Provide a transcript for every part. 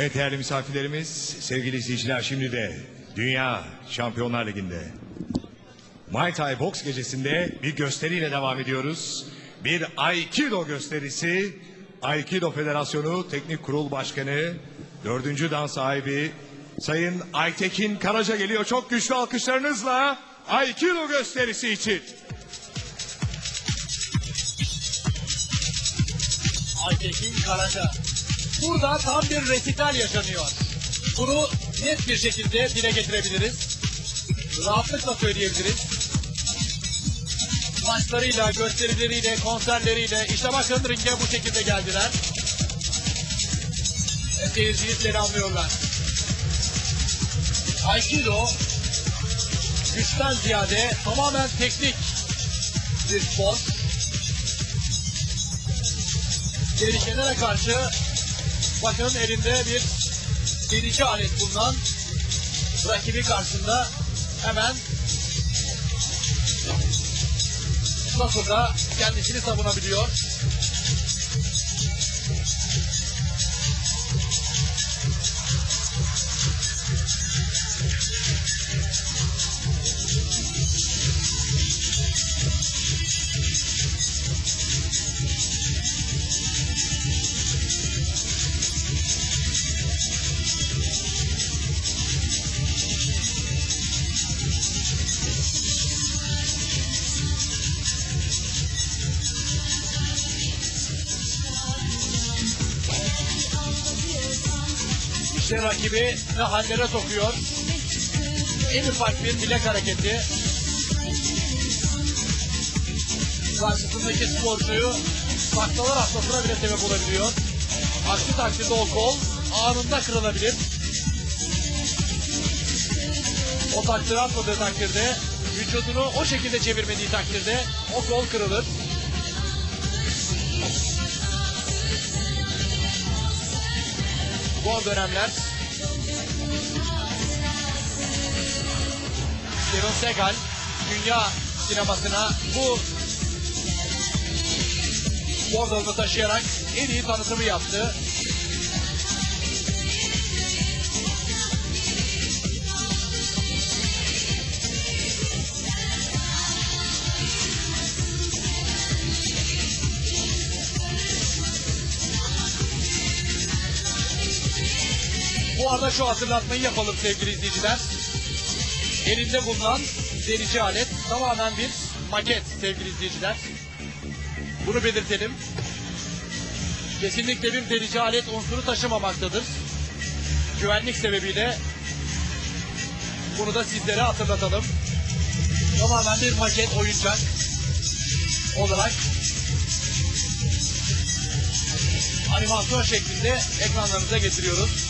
Evet değerli misafirlerimiz, sevgili izleyiciler şimdi de Dünya Şampiyonlar Ligi'nde Muay Thai boks gecesinde bir gösteriyle devam ediyoruz. Bir Aikido gösterisi. Aikido Federasyonu Teknik Kurul Başkanı, dördüncü dan sahibi Sayın Aytekin Karaca geliyor. Çok güçlü alkışlarınızla Aikido gösterisi için. Aytekin Karaca. Burada tam bir resital yaşanıyor. Bunu net bir şekilde dile getirebiliriz. Rahatlıkla söyleyebiliriz. Maçlarıyla, gösterileriyle, konserleriyle işte bakın ringe bu şekilde geldiler. Seyirciyi selamlıyorlar. Aikido güçten ziyade tamamen teknik bir spor. tehlikelere karşı bakın elinde bir delici alet bulunan rakibi karşısında hemen nasıl da kendisini savunabiliyor. İşte rakibi ne hallere sokuyor. En ufak bir bilek hareketi karşısındaki sporcuyu taklalar atmasına bile sebep olabiliyor. Aksi takdirde o kol anında kırılabilir. O takdiri atmadığı takdirde vücudunu o şekilde çevirmediği takdirde o kol kırılır. Son dönemler Steven Seagal dünya sinemasına bu dalını taşıyarak en iyi tanıtımı yaptı. Bu arada şu hatırlatmayı yapalım sevgili izleyiciler. Elinde bulunan delici alet tamamen bir maket sevgili izleyiciler. Bunu belirtelim. Kesinlikle bir delici alet unsuru taşımamaktadır. Güvenlik sebebiyle bunu da sizlere hatırlatalım. Tamamen bir maket oyuncak olarak animasyon şeklinde ekranlarınıza getiriyoruz.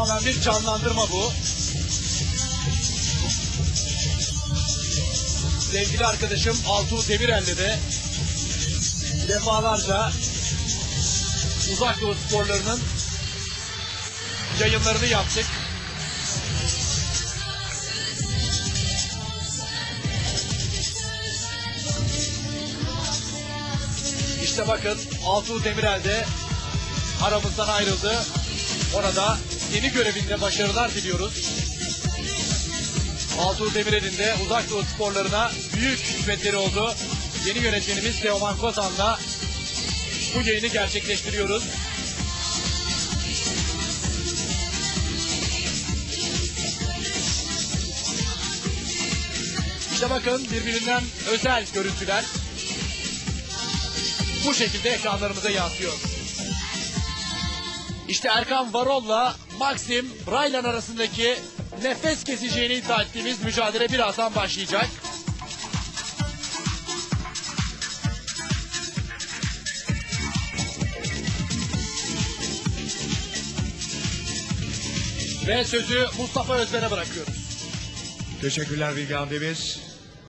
Tamamen bir canlandırma bu. Sevgili arkadaşım Altuğ Demirel'le de defalarca uzak doğu sporlarının yayınlarını yaptık. İşte bakın Altuğ Demirel de aramızdan ayrıldı. Ona da yeni görevinde başarılar diliyoruz. Altuğ Demirel'in de uzak doğu sporlarına büyük hizmetleri oldu. Yeni yönetmenimiz Teoman Kozan'la bu yayını gerçekleştiriyoruz. İşte bakın birbirinden özel görüntüler bu şekilde ekranlarımıza yansıyor. İşte Erkan Varol'la Maxim Braylan arasındaki nefes keseceğini iddia ettiğimiz mücadele birazdan başlayacak. Ve sözü Mustafa Özden'e bırakıyoruz. Teşekkürler Bilgehan Demir.